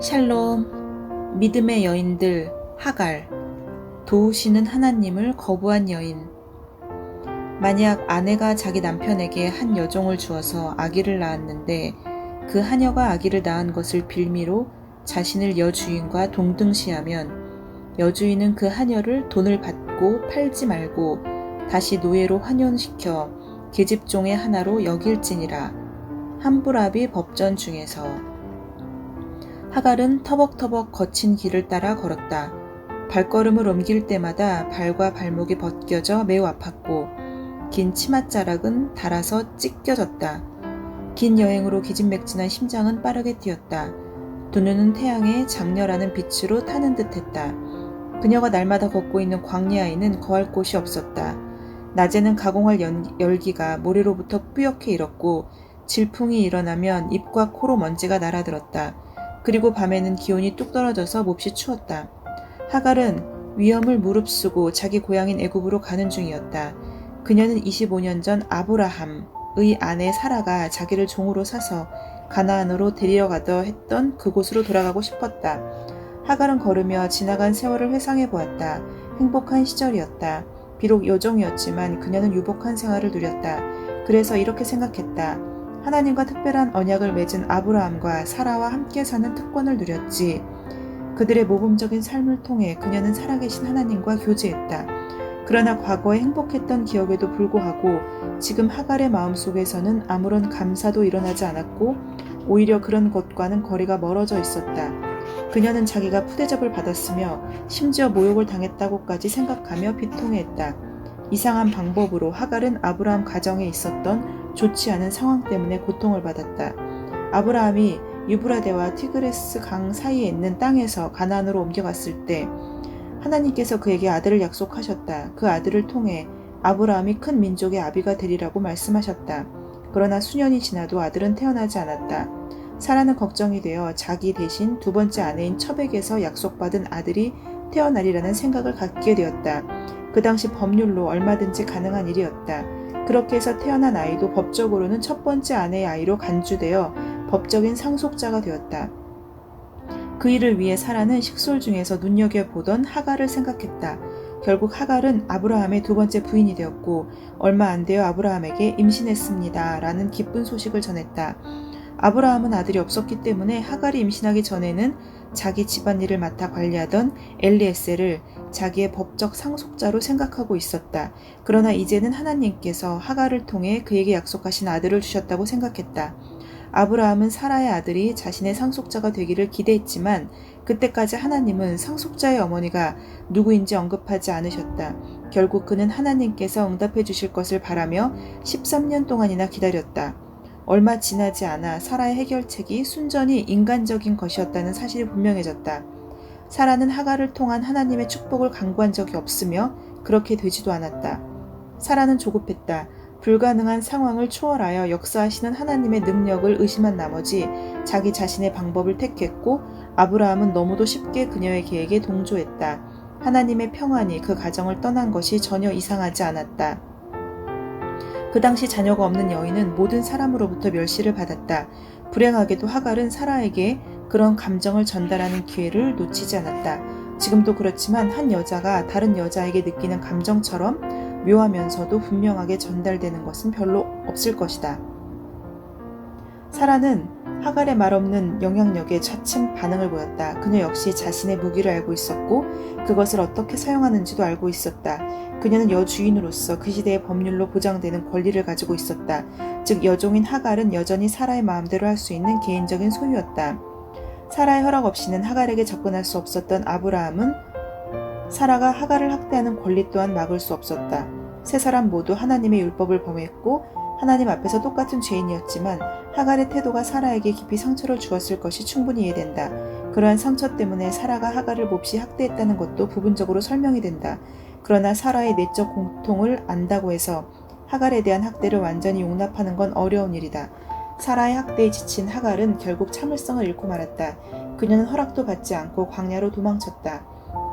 샬롬, 믿음의 여인들, 하갈, 도우시는 하나님을 거부한 여인. 만약 아내가 자기 남편에게 한 여종을 주어서 아기를 낳았는데 그 하녀가 아기를 낳은 것을 빌미로 자신을 여주인과 동등시하면 여주인은 그 하녀를 돈을 받고 팔지 말고 다시 노예로 환원시켜 계집종의 하나로 여길지니라. 함부라비 법전 중에서 하갈은 터벅터벅 거친 길을 따라 걸었다. 발걸음을 옮길 때마다 발과 발목이 벗겨져 매우 아팠고 긴 치맛자락은 닳아서 찢겨졌다. 긴 여행으로 기진맥진한 심장은 빠르게 뛰었다. 두 눈은 태양의 장렬하는 빛으로 타는 듯했다. 그녀가 날마다 걷고 있는 광야에는 거할 곳이 없었다. 낮에는 가공할 연, 열기가 모래로부터 뿌옇게 일었고 질풍이 일어나면 입과 코로 먼지가 날아들었다. 그리고 밤에는 기온이 뚝 떨어져서 몹시 추웠다. 하갈은 위험을 무릅쓰고 자기 고향인 애굽으로 가는 중이었다. 그녀는 25년 전 아브라함의 아내 사라가 자기를 종으로 사서 가나안으로 데리러 가더 했던 그곳으로 돌아가고 싶었다. 하갈은 걸으며 지나간 세월을 회상해 보았다. 행복한 시절이었다. 비록 여종이었지만 그녀는 유복한 생활을 누렸다. 그래서 이렇게 생각했다. 하나님과 특별한 언약을 맺은 아브라함과 사라와 함께 사는 특권을 누렸지. 그들의 모범적인 삶을 통해 그녀는 살아계신 하나님과 교제했다. 그러나 과거에 행복했던 기억에도 불구하고 지금 하갈의 마음 속에서는 아무런 감사도 일어나지 않았고 오히려 그런 것과는 거리가 멀어져 있었다. 그녀는 자기가 푸대접을 받았으며 심지어 모욕을 당했다고까지 생각하며 비통해했다. 이상한 방법으로 하갈은 아브라함 가정에 있었던 좋지 않은 상황 때문에 고통을 받았다. 아브라함이 유브라데와 티그레스 강 사이에 있는 땅에서 가나안으로 옮겨갔을 때 하나님께서 그에게 아들을 약속하셨다. 그 아들을 통해 아브라함이 큰 민족의 아비가 되리라고 말씀하셨다. 그러나 수년이 지나도 아들은 태어나지 않았다. 사라는 걱정이 되어 자기 대신 두 번째 아내인 첩에게서 약속받은 아들이 태어나리라는 생각을 갖게 되었다. 그 당시 법률로 얼마든지 가능한 일이었다. 그렇게 해서 태어난 아이도 법적으로는 첫 번째 아내의 아이로 간주되어 법적인 상속자가 되었다. 그 일을 위해 사라는 식솔 중에서 눈여겨보던 하갈을 생각했다. 결국 하갈은 아브라함의 두 번째 부인이 되었고 얼마 안 되어 아브라함에게 임신했습니다. 라는 기쁜 소식을 전했다. 아브라함은 아들이 없었기 때문에 하갈이 임신하기 전에는 자기 집안일을 맡아 관리하던 엘리에셀을 자기의 법적 상속자로 생각하고 있었다. 그러나 이제는 하나님께서 하갈을 통해 그에게 약속하신 아들을 주셨다고 생각했다. 아브라함은 사라의 아들이 자신의 상속자가 되기를 기대했지만 그때까지 하나님은 상속자의 어머니가 누구인지 언급하지 않으셨다. 결국 그는 하나님께서 응답해 주실 것을 바라며 13년 동안이나 기다렸다. 얼마 지나지 않아 사라의 해결책이 순전히 인간적인 것이었다는 사실이 분명해졌다. 사라는 하가를 통한 하나님의 축복을 강구한 적이 없으며 그렇게 되지도 않았다. 사라는 조급했다. 불가능한 상황을 초월하여 역사하시는 하나님의 능력을 의심한 나머지 자기 자신의 방법을 택했고 아브라함은 너무도 쉽게 그녀의 계획에 동조했다. 하나님의 평안이 그 가정을 떠난 것이 전혀 이상하지 않았다. 그 당시 자녀가 없는 여인은 모든 사람으로부터 멸시를 받았다. 불행하게도 하갈은 사라에게 그런 감정을 전달하는 기회를 놓치지 않았다. 지금도 그렇지만 한 여자가 다른 여자에게 느끼는 감정처럼 묘하면서도 분명하게 전달되는 것은 별로 없을 것이다. 사라는 하갈의 말 없는 영향력에 차츰 반응을 보였다. 그녀 역시 자신의 무기를 알고 있었고 그것을 어떻게 사용하는지도 알고 있었다. 그녀는 여주인으로서 그 시대의 법률로 보장되는 권리를 가지고 있었다. 즉 여종인 하갈은 여전히 사라의 마음대로 할 수 있는 개인적인 소유였다. 사라의 허락 없이는 하갈에게 접근할 수 없었던 아브라함은 사라가 하갈을 학대하는 권리 또한 막을 수 없었다. 세 사람 모두 하나님의 율법을 범했고 하나님 앞에서 똑같은 죄인이었지만 하갈의 태도가 사라에게 깊이 상처를 주었을 것이 충분히 이해된다. 그러한 상처 때문에 사라가 하갈을 몹시 학대했다는 것도 부분적으로 설명이 된다. 그러나 사라의 내적 공통을 안다고 해서 하갈에 대한 학대를 완전히 용납하는 건 어려운 일이다. 사라의 학대에 지친 하갈은 결국 참을성을 잃고 말았다. 그녀는 허락도 받지 않고 광야로 도망쳤다.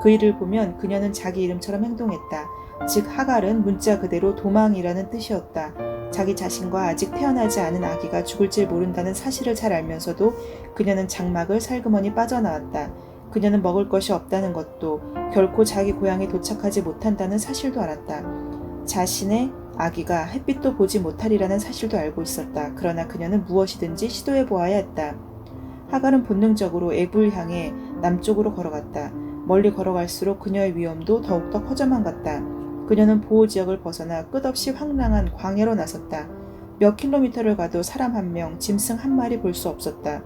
그 일을 보면 그녀는 자기 이름처럼 행동했다. 즉 하갈은 문자 그대로 도망이라는 뜻이었다. 자기 자신과 아직 태어나지 않은 아기가 죽을 줄 모른다는 사실을 잘 알면서도 그녀는 장막을 살그머니 빠져나왔다. 그녀는 먹을 것이 없다는 것도 결코 자기 고향에 도착하지 못한다는 사실도 알았다. 자신의 아기가 햇빛도 보지 못하리라는 사실도 알고 있었다. 그러나 그녀는 무엇이든지 시도해 보아야 했다. 하갈은 본능적으로 애불 향해 남쪽으로 걸어갔다. 멀리 걸어갈수록 그녀의 위험도 더욱더 커져만 갔다. 그녀는 보호 지역을 벗어나 끝없이 황량한 광야로 나섰다. 몇 킬로미터를 가도 사람 한 명, 짐승 한 마리 볼 수 없었다.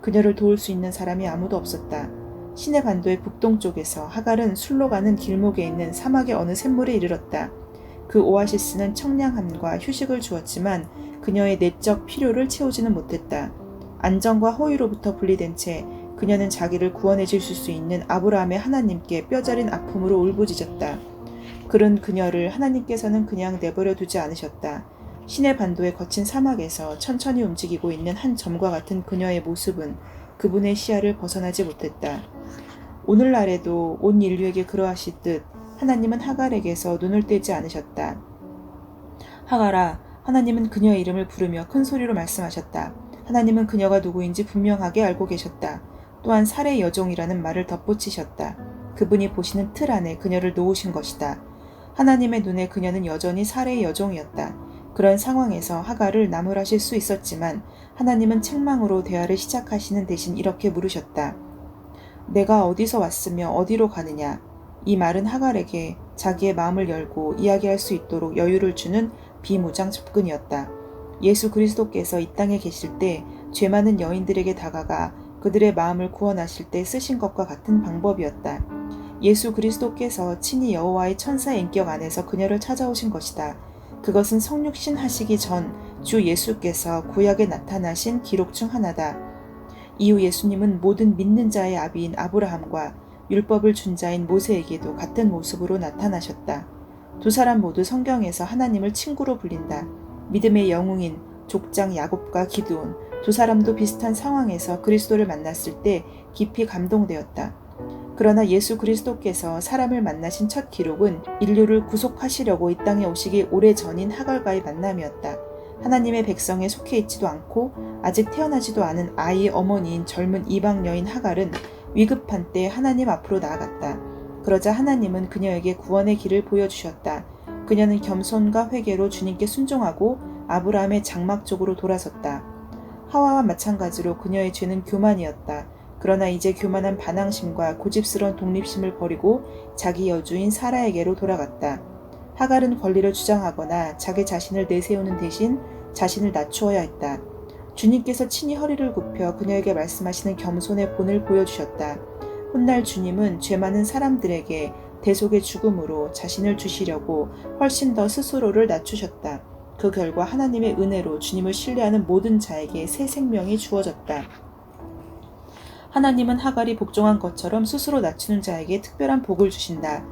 그녀를 도울 수 있는 사람이 아무도 없었다. 시내 반도의 북동쪽에서 하갈은 술로 가는 길목에 있는 사막의 어느 샘물에 이르렀다. 그 오아시스는 청량함과 휴식을 주었지만 그녀의 내적 필요를 채우지는 못했다. 안정과 호의로부터 분리된 채 그녀는 자기를 구원해 주실 수 있는 아브라함의 하나님께 뼈저린 아픔으로 울부짖었다. 그런 그녀를 하나님께서는 그냥 내버려 두지 않으셨다. 시내 반도의 거친 사막에서 천천히 움직이고 있는 한 점과 같은 그녀의 모습은 그분의 시야를 벗어나지 못했다. 오늘날에도 온 인류에게 그러하시듯 하나님은 하갈에게서 눈을 떼지 않으셨다. 하갈아, 하나님은 그녀의 이름을 부르며 큰 소리로 말씀하셨다. 하나님은 그녀가 누구인지 분명하게 알고 계셨다. 또한 살해 여종이라는 말을 덧붙이셨다. 그분이 보시는 틀 안에 그녀를 놓으신 것이다. 하나님의 눈에 그녀는 여전히 살해의 여종이었다. 그런 상황에서 하갈을 나무라실 수 있었지만 하나님은 책망으로 대화를 시작하시는 대신 이렇게 물으셨다. 내가 어디서 왔으며 어디로 가느냐? 이 말은 하갈에게 자기의 마음을 열고 이야기할 수 있도록 여유를 주는 비무장 접근이었다. 예수 그리스도께서 이 땅에 계실 때 죄 많은 여인들에게 다가가 그들의 마음을 구원하실 때 쓰신 것과 같은 방법이었다. 예수 그리스도께서 친히 여호와의 천사의 인격 안에서 그녀를 찾아오신 것이다. 그것은 성육신 하시기 전 주 예수께서 구약에 나타나신 기록 중 하나다. 이후 예수님은 모든 믿는 자의 아비인 아브라함과 율법을 준 자인 모세에게도 같은 모습으로 나타나셨다. 두 사람 모두 성경에서 하나님을 친구로 불린다. 믿음의 영웅인 족장 야곱과 기드온 두 사람도 비슷한 상황에서 그리스도를 만났을 때 깊이 감동되었다. 그러나 예수 그리스도께서 사람을 만나신 첫 기록은 인류를 구속하시려고 이 땅에 오시기 오래 전인 하갈과의 만남이었다. 하나님의 백성에 속해 있지도 않고 아직 태어나지도 않은 아이의 어머니인 젊은 이방 여인 하갈은 위급한 때 하나님 앞으로 나아갔다. 그러자 하나님은 그녀에게 구원의 길을 보여주셨다. 그녀는 겸손과 회개로 주님께 순종하고 아브라함의 장막 쪽으로 돌아섰다. 하와와 마찬가지로 그녀의 죄는 교만이었다. 그러나 이제 교만한 반항심과 고집스러운 독립심을 버리고 자기 여주인 사라에게로 돌아갔다. 하갈은 권리를 주장하거나 자기 자신을 내세우는 대신 자신을 낮추어야 했다. 주님께서 친히 허리를 굽혀 그녀에게 말씀하시는 겸손의 본을 보여주셨다. 훗날 주님은 죄 많은 사람들에게 대속의 죽음으로 자신을 주시려고 훨씬 더 스스로를 낮추셨다. 그 결과 하나님의 은혜로 주님을 신뢰하는 모든 자에게 새 생명이 주어졌다. 하나님은 하갈이 복종한 것처럼 스스로 낮추는 자에게 특별한 복을 주신다.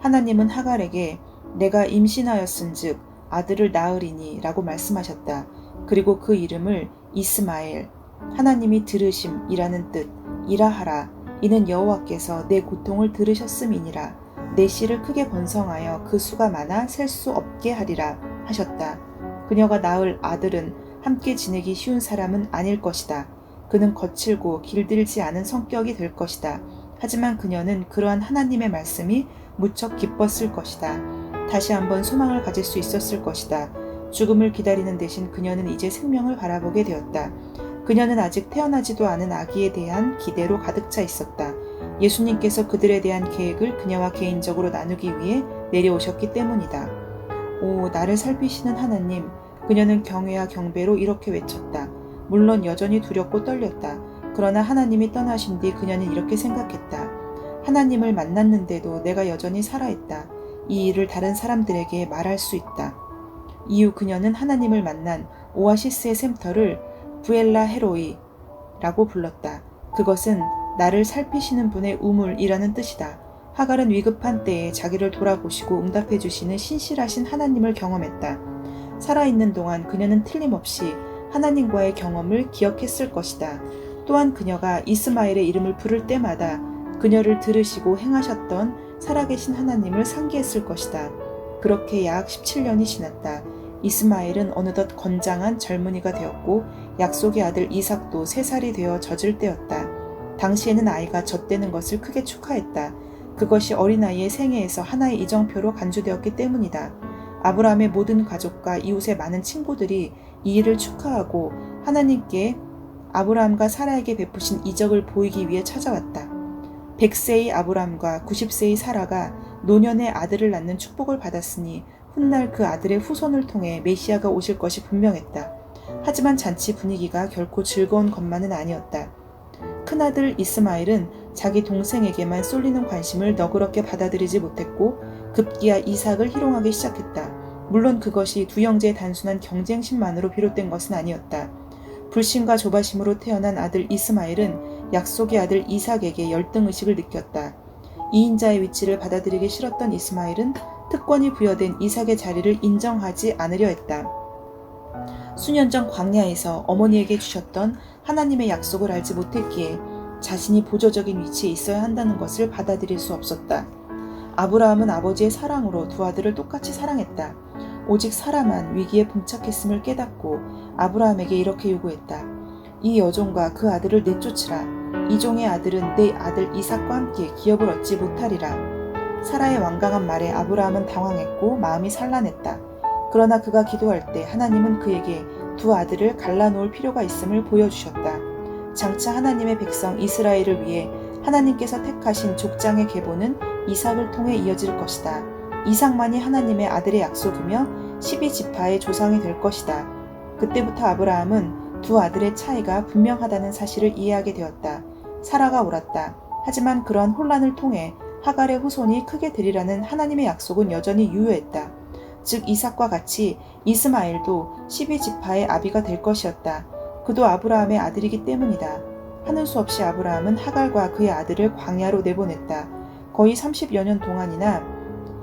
하나님은 하갈에게 내가 임신하였은즉 아들을 낳으리니 라고 말씀하셨다. 그리고 그 이름을 이스마엘 하나님이 들으심이라는 뜻 이라하라 이는 여호와께서 내 고통을 들으셨음이니라 내 씨를 크게 번성하여 그 수가 많아 셀 수 없게 하리라 하셨다. 그녀가 낳을 아들은 함께 지내기 쉬운 사람은 아닐 것이다. 그는 거칠고 길들지 않은 성격이 될 것이다. 하지만 그녀는 그러한 하나님의 말씀이 무척 기뻤을 것이다. 다시 한번 소망을 가질 수 있었을 것이다. 죽음을 기다리는 대신 그녀는 이제 생명을 바라보게 되었다. 그녀는 아직 태어나지도 않은 아기에 대한 기대로 가득 차 있었다. 예수님께서 그들에 대한 계획을 그녀와 개인적으로 나누기 위해 내려오셨기 때문이다. 오, 나를 살피시는 하나님. 그녀는 경외와 경배로 이렇게 외쳤다. 물론 여전히 두렵고 떨렸다. 그러나 하나님이 떠나신 뒤 그녀는 이렇게 생각했다. 하나님을 만났는데도 내가 여전히 살아있다. 이 일을 다른 사람들에게 말할 수 있다. 이후 그녀는 하나님을 만난 오아시스의 샘터를 부엘라 헤로이라고 불렀다. 그것은 나를 살피시는 분의 우물이라는 뜻이다. 하갈은 위급한 때에 자기를 돌아보시고 응답해 주시는 신실하신 하나님을 경험했다. 살아있는 동안 그녀는 틀림없이 하나님과의 경험을 기억했을 것이다. 또한 그녀가 이스마엘의 이름을 부를 때마다 그녀를 들으시고 행하셨던 살아계신 하나님을 상기했을 것이다. 그렇게 약 17년이 지났다. 이스마엘은 어느덧 건장한 젊은이가 되었고 약속의 아들 이삭도 3살이 되어 젖을 때였다. 당시에는 아이가 젖되는 것을 크게 축하했다. 그것이 어린아이의 생애에서 하나의 이정표로 간주되었기 때문이다. 아브라함의 모든 가족과 이웃의 많은 친구들이 이 일을 축하하고 하나님께 아브라함과 사라에게 베푸신 이적을 보이기 위해 찾아왔다. 100세의 아브라함과 90세의 사라가 노년의 아들을 낳는 축복을 받았으니 훗날 그 아들의 후손을 통해 메시아가 오실 것이 분명했다. 하지만 잔치 분위기가 결코 즐거운 것만은 아니었다. 큰아들 이스마일은 자기 동생에게만 쏠리는 관심을 너그럽게 받아들이지 못했고 급기야 이삭을 희롱하기 시작했다. 물론 그것이 두 형제의 단순한 경쟁심만으로 비롯된 것은 아니었다. 불신과 조바심으로 태어난 아들 이스마일은 약속의 아들 이삭에게 열등의식을 느꼈다. 이인자의 위치를 받아들이기 싫었던 이스마일은 특권이 부여된 이삭의 자리를 인정하지 않으려 했다. 수년 전 광야에서 어머니에게 주셨던 하나님의 약속을 알지 못했기에 자신이 보조적인 위치에 있어야 한다는 것을 받아들일 수 없었다. 아브라함은 아버지의 사랑으로 두 아들을 똑같이 사랑했다. 오직 사라만 위기에 봉착했음을 깨닫고 아브라함에게 이렇게 요구했다. 이 여종과 그 아들을 내쫓으라. 이 종의 아들은 내 아들 이삭과 함께 기업을 얻지 못하리라. 사라의 완강한 말에 아브라함은 당황했고 마음이 산란했다. 그러나 그가 기도할 때 하나님은 그에게 두 아들을 갈라놓을 필요가 있음을 보여주셨다. 장차 하나님의 백성 이스라엘을 위해 하나님께서 택하신 족장의 계보는 이삭을 통해 이어질 것이다. 이삭만이 하나님의 아들의 약속이며 12지파의 조상이 될 것이다. 그때부터 아브라함은 두 아들의 차이가 분명하다는 사실을 이해하게 되었다. 사라가 옳았다. 하지만 그러한 혼란을 통해 하갈의 후손이 크게 되리라는 하나님의 약속은 여전히 유효했다. 즉 이삭과 같이 이스마엘도 12지파의 아비가 될 것이었다. 그도 아브라함의 아들이기 때문이다. 하는 수 없이 아브라함은 하갈과 그의 아들을 광야로 내보냈다. 거의 30여 년 동안이나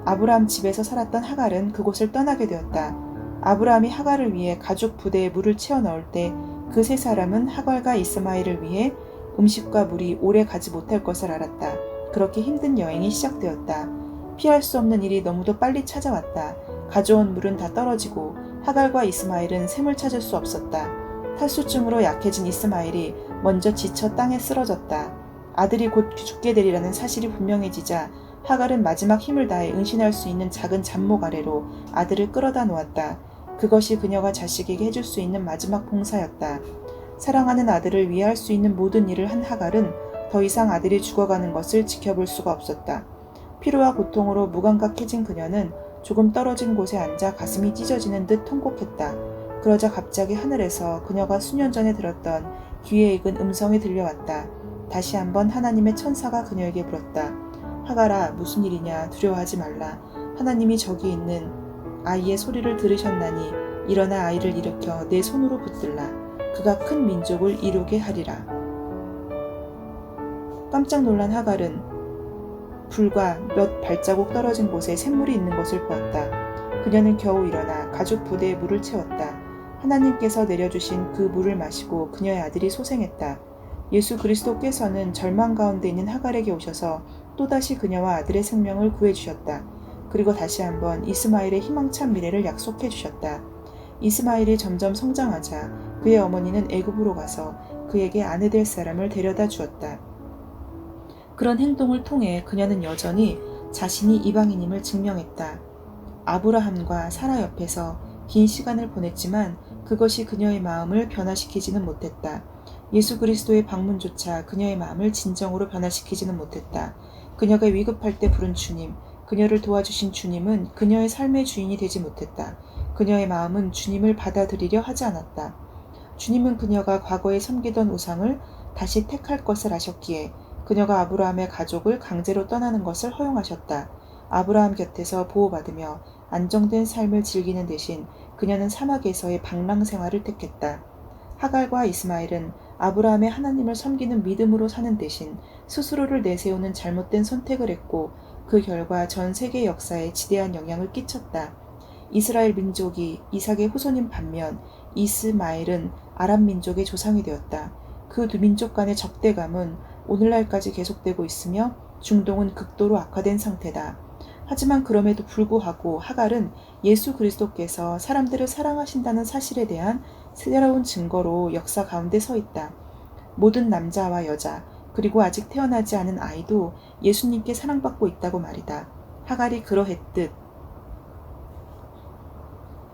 아브라함 집에서 살았던 하갈은 그곳을 떠나게 되었다. 아브라함이 하갈을 위해 가죽 부대에 물을 채워 넣을 때 그 세 사람은 하갈과 이스마엘을 위해 음식과 물이 오래 가지 못할 것을 알았다. 그렇게 힘든 여행이 시작되었다. 피할 수 없는 일이 너무도 빨리 찾아왔다. 가져온 물은 다 떨어지고 하갈과 이스마엘은 샘을 찾을 수 없었다. 탈수증으로 약해진 이스마엘이 먼저 지쳐 땅에 쓰러졌다. 아들이 곧 죽게 되리라는 사실이 분명해지자 하갈은 마지막 힘을 다해 은신할 수 있는 작은 잡목 아래로 아들을 끌어다 놓았다. 그것이 그녀가 자식에게 해줄 수 있는 마지막 봉사였다. 사랑하는 아들을 위해 할 수 있는 모든 일을 한 하갈은 더 이상 아들이 죽어가는 것을 지켜볼 수가 없었다. 피로와 고통으로 무감각해진 그녀는 조금 떨어진 곳에 앉아 가슴이 찢어지는 듯 통곡했다. 그러자 갑자기 하늘에서 그녀가 수년 전에 들었던 귀에 익은 음성이 들려왔다. 다시 한번 하나님의 천사가 그녀에게 물었다. 하가라, 무슨 일이냐, 두려워하지 말라. 하나님이 저기 있는 아이의 소리를 들으셨나니 일어나 아이를 일으켜 내 손으로 붙들라. 그가 큰 민족을 이루게 하리라. 깜짝 놀란 하갈은 불과 몇 발자국 떨어진 곳에 샘물이 있는 것을 보았다. 그녀는 겨우 일어나 가죽 부대에 물을 채웠다. 하나님께서 내려주신 그 물을 마시고 그녀의 아들이 소생했다. 예수 그리스도께서는 절망 가운데 있는 하갈에게 오셔서 또다시 그녀와 아들의 생명을 구해 주셨다. 그리고 다시 한번 이스마엘의 희망찬 미래를 약속해 주셨다. 이스마엘이 점점 성장하자 그의 어머니는 애굽으로 가서 그에게 아내 될 사람을 데려다 주었다. 그런 행동을 통해 그녀는 여전히 자신이 이방인임을 증명했다. 아브라함과 사라 옆에서 긴 시간을 보냈지만 그것이 그녀의 마음을 변화시키지는 못했다. 예수 그리스도의 방문조차 그녀의 마음을 진정으로 변화시키지는 못했다. 그녀가 위급할 때 부른 주님, 그녀를 도와주신 주님은 그녀의 삶의 주인이 되지 못했다. 그녀의 마음은 주님을 받아들이려 하지 않았다. 주님은 그녀가 과거에 섬기던 우상을 다시 택할 것을 아셨기에 그녀가 아브라함의 가족을 강제로 떠나는 것을 허용하셨다. 아브라함 곁에서 보호받으며 안정된 삶을 즐기는 대신 그녀는 사막에서의 방랑 생활을 택했다. 하갈과 이스마엘은 아브라함의 하나님을 섬기는 믿음으로 사는 대신 스스로를 내세우는 잘못된 선택을 했고 그 결과 전 세계 역사에 지대한 영향을 끼쳤다. 이스라엘 민족이 이삭의 후손인 반면 이스마엘은 아랍 민족의 조상이 되었다. 그 두 민족 간의 적대감은 오늘날까지 계속되고 있으며 중동은 극도로 악화된 상태다. 하지만 그럼에도 불구하고 하갈은 예수 그리스도께서 사람들을 사랑하신다는 사실에 대한 새로운 증거로 역사 가운데 서 있다. 모든 남자와 여자, 그리고 아직 태어나지 않은 아이도 예수님께 사랑받고 있다고 말이다. 하갈이 그러했듯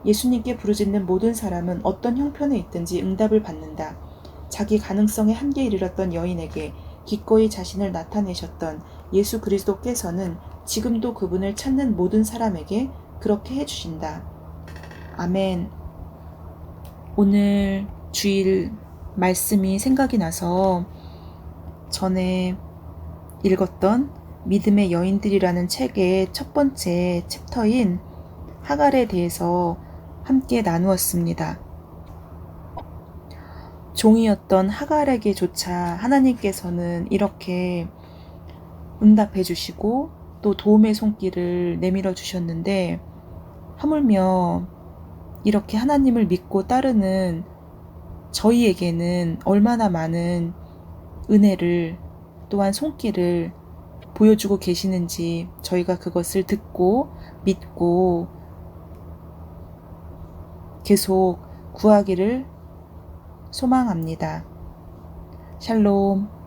예수님께 부르짖는 모든 사람은 어떤 형편에 있든지 응답을 받는다. 자기 가능성의 한계에 이르렀던 여인에게 기꺼이 자신을 나타내셨던 예수 그리스도께서는 지금도 그분을 찾는 모든 사람에게 그렇게 해주신다. 아멘. 오늘 주일 말씀이 생각이 나서 전에 읽었던 믿음의 여인들이라는 책의 첫 번째 챕터인 하갈에 대해서 함께 나누었습니다. 종이었던 하갈에게조차 하나님께서는 이렇게 응답해 주시고 또 도움의 손길을 내밀어 주셨는데 하물며 이렇게 하나님을 믿고 따르는 저희에게는 얼마나 많은 은혜를 또한 손길을 보여주고 계시는지 저희가 그것을 듣고 믿고 계속 구하기를 소망합니다. 샬롬.